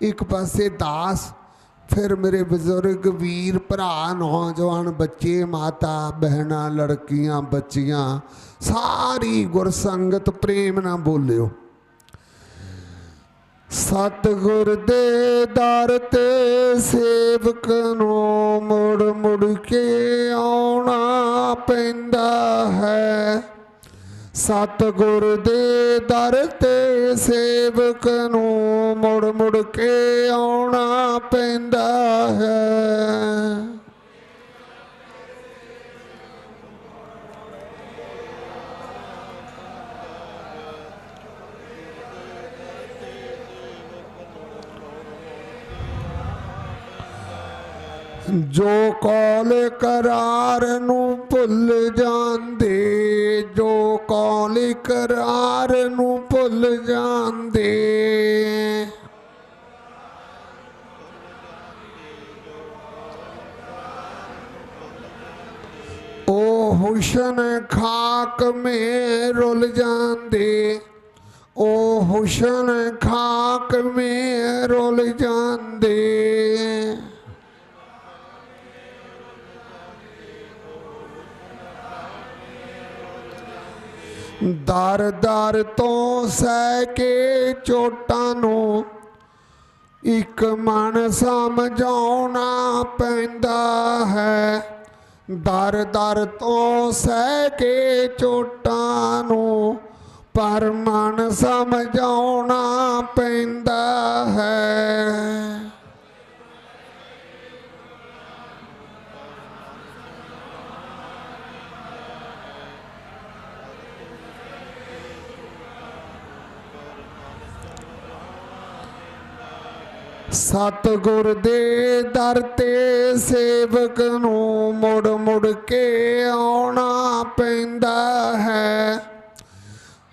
ਇੱਕ ਪਾਸੇ ਦਾਸ, ਫਿਰ ਮੇਰੇ ਬਜ਼ੁਰਗ ਵੀਰ, ਭਰਾ, ਨੌਜਵਾਨ ਬੱਚੇ, ਮਾਤਾ, ਬਹਿਣਾ, ਲੜਕੀਆਂ, ਬੱਚੀਆਂ, ਸਾਰੀ ਗੁਰਸੰਗਤ ਪ੍ਰੇਮ ਨਾਲ ਬੋਲਿਓ। ਸਤਿਗੁਰ ਦੇ ਦਰ ਤੇ ਸੇਵਕ ਨੂੰ ਮੁੜ ਮੁੜ ਕੇ ਆਉਣਾ ਪੈਂਦਾ ਹੈ। ਸਤਿਗੁਰ ਦੇ ਦਰ ਤੇ ਸੇਵਕ ਨੂੰ ਮੁੜ ਮੁੜ ਕੇ ਆਉਣਾ ਪੈਂਦਾ ਹੈ। ਜੋ ਕੌਲ ਕਰਾਰ ਨੂੰ ਭੁੱਲ ਜਾਂਦੇ ਕੌਲ ਕਰਾਰ ਨੂੰ ਭੁੱਲ ਜਾਂਦੇ? ਉਹ ਹੁਸ਼ਨ ਖਾਕ ਮੇ ਰੁੱਲ ਜਾਂਦੇ। ਉਹ ਹੁਸ਼ਨ ਖਾਕ ਮੇ ਰੁੱਲ ਜਾਂਦੇ। ਦਰ ਦਰ ਤੋਂ ਸਹਿ ਕੇ ਚੋਟਾਂ ਨੂੰ ਇੱਕ ਮਨ ਸਮਝਾਉਣਾ ਪੈਂਦਾ ਹੈ। ਦਰ ਦਰ ਤੋਂ ਸਹਿ ਕੇ ਚੋਟਾਂ ਨੂੰ ਪਰ ਮਨ ਸਮਝਾਉਣਾ ਸਤਿਗੁਰ ਦੇ ਦਰ ਤੇ ਸੇਵਕ ਨੂੰ ਮੁੜ ਮੁੜ ਕੇ ਆਉਣਾ ਪੈਂਦਾ ਹੈ।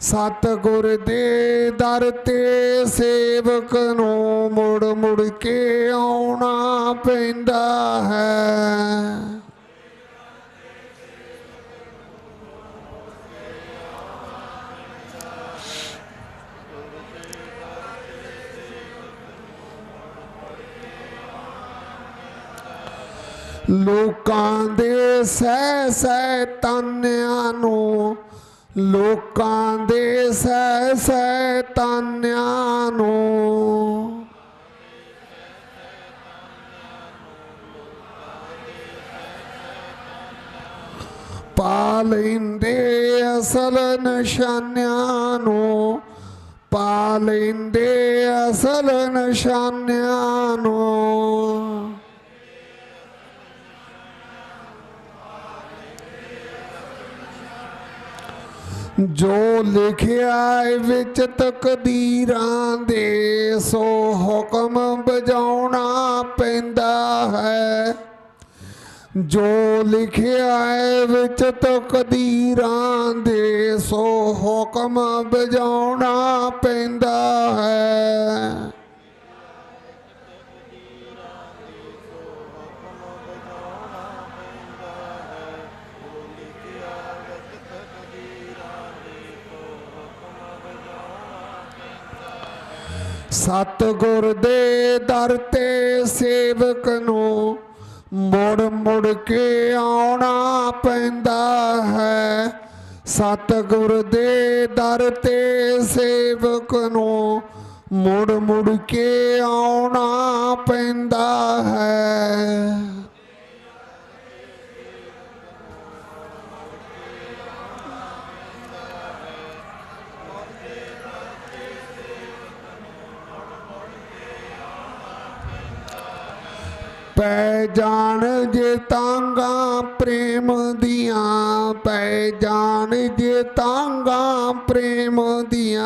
ਸਤਿਗੁਰ ਦੇ ਦਰ ਤੇ ਸੇਵਕ ਨੂੰ ਮੁੜ ਮੁੜ ਕੇ ਆਉਣਾ ਪੈਂਦਾ ਹੈ। ਲੋਕਾਂ ਦੇ ਸਹਿ ਸਹਿ ਤਾਨਿਆਂ ਨੂੰ, ਲੋਕਾਂ ਦੇ ਸਹਿ ਸਹਿ ਤਾਨਿਆਂ ਨੂੰ। ਪਾ ਲੈਂਦੇ ਅਸਲ ਨਿਸ਼ਾਨਿਆਂ ਨੂੰ ਪਾ ਲੈਂਦੇ ਅਸਲ ਨਿਸ਼ਾਨਿਆਂ ਨੂੰ। ਜੋ ਲਿਖਿਆ ਏ ਵਿੱਚ ਤਕਦੀਰਾਂ ਦੇ, ਸੋ ਹੁਕਮ ਬਜਾਉਣਾ ਪੈਂਦਾ ਹੈ। ਜੋ ਲਿਖਿਆ ਏ ਵਿੱਚ ਤਕਦੀਰਾਂ ਦੇ, ਸੋ ਹੁਕਮ ਬਜਾਉਣਾ ਪੈਂਦਾ ਹੈ। ਸਤਿਗੁਰ ਦੇ ਦਰ ਤੇ ਸੇਵਕ ਨੂੰ ਮੁੜ ਮੁੜ ਕੇ ਆਉਣਾ ਪੈਂਦਾ ਹੈ। ਸਤਿਗੁਰ ਦੇ ਦਰ ਤੇ ਸੇਵਕ ਨੂੰ ਮੁੜ ਮੁੜ ਕੇ ਆਉਣਾ ਪੈਂਦਾ ਹੈ। ਪੈ ਜਾਣ ਜੇ ਤਾਂਗਾ ਪ੍ਰੇਮ ਦੀਆਂ, ਪੈ ਜਾਣ ਜੇ ਤਾਂਗਾ ਪ੍ਰੇਮ ਦੀਆਂ।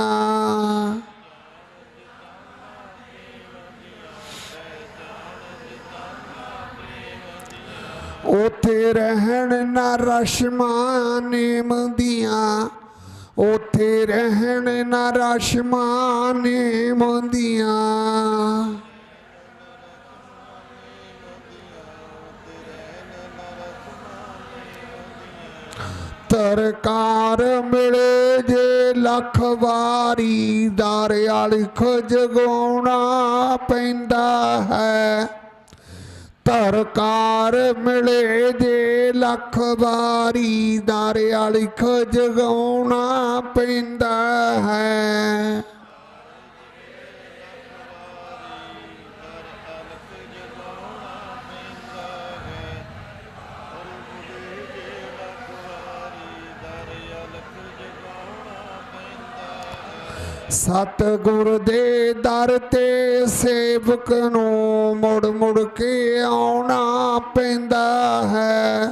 ਉਥੇ ਰਹਿਣ ਨਾ ਰਸ਼ਮਾਂ ਨੇਮ ਦੀਆਂ, ਉਥੇ ਰਹਿਣ ਨਾ ਰਸ਼ਮਾਂ ਨੇਮ ਦੀਆਂ। ਤਰਕਾਰ ਮਿਲੇ ਜੇ ਲੱਖ ਵਾਰੀ ਦਰ ਅਲਖ ਜਗਾਉਣਾ ਪੈਂਦਾ ਹੈ। ਤਰਕਾਰ ਮਿਲੇ ਜੇ ਲੱਖ ਵਾਰੀ ਦਰ ਅਲਖ ਜਗਾਉਣਾ ਪੈਂਦਾ ਹੈ। ਸਤਿਗੁਰ ਦੇ ਦਰ ਤੇ ਸੇਵਕ ਨੂੰ ਮੁੜ ਮੁੜ ਕੇ ਆਉਣਾ ਪੈਂਦਾ ਹੈ।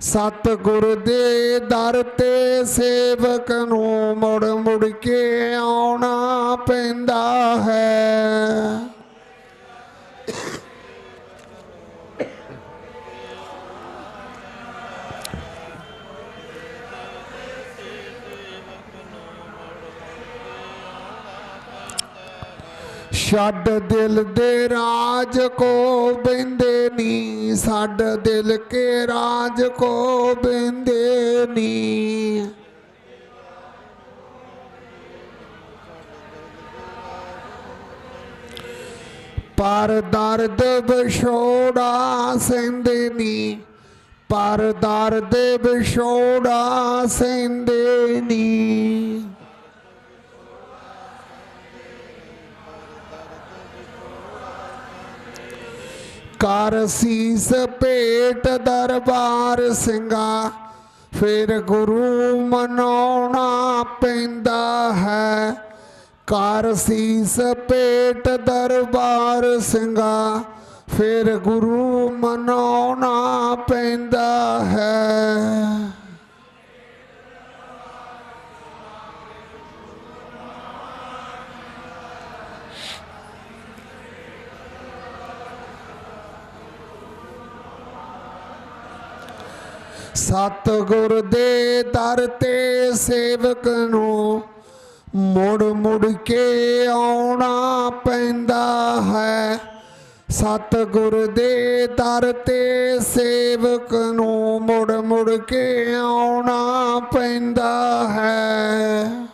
ਸਤਿਗੁਰ ਦੇ ਦਰ ਤੇ ਸੇਵਕ ਨੂੰ ਮੁੜ ਮੁੜ ਕੇ ਆਉਣਾ ਪੈਂਦਾ ਹੈ। ਛੱਡ ਦਿਲ ਦੇ ਰਾਜ ਕੋ ਬਿੰਦੇ ਨੀ, ਛੱਡ ਦਿਲ ਕੇ ਰਾਜ ਕੋ ਬਿੰਦੇ ਨੀ। ਪਰ ਦਰਦ ਵਿਛੋੜਾ ਸਹਿੰਦੇ ਨੀ, ਪਰ ਦਰਦ ਵਿਛੋੜਾ ਸਹਿੰਦੇ ਨੀ। ਕਰ ਸੀਸ ਭੇਟ ਦਰਬਾਰ ਸਿੰਘਾ, ਫਿਰ ਗੁਰੂ ਮਨਾਉਣਾ ਪੈਂਦਾ ਹੈ। ਕਰ ਸੀਸ ਭੇਟ ਦਰਬਾਰ ਸਿੰਘਾ, ਫਿਰ ਗੁਰੂ ਮਨਾਉਣਾ ਪੈਂਦਾ ਹੈ। ਸਤਿਗੁਰ ਦੇ ਦਰ ਤੇ ਸੇਵਕ ਨੂੰ ਮੁੜ ਮੁੜ ਕੇ ਆਉਣਾ ਪੈਂਦਾ ਹੈ। ਸਤਿਗੁਰ ਦੇ ਦਰ ਤੇ ਸੇਵਕ ਨੂੰ ਮੁੜ ਮੁੜ ਕੇ ਆਉਣਾ ਪੈਂਦਾ ਹੈ।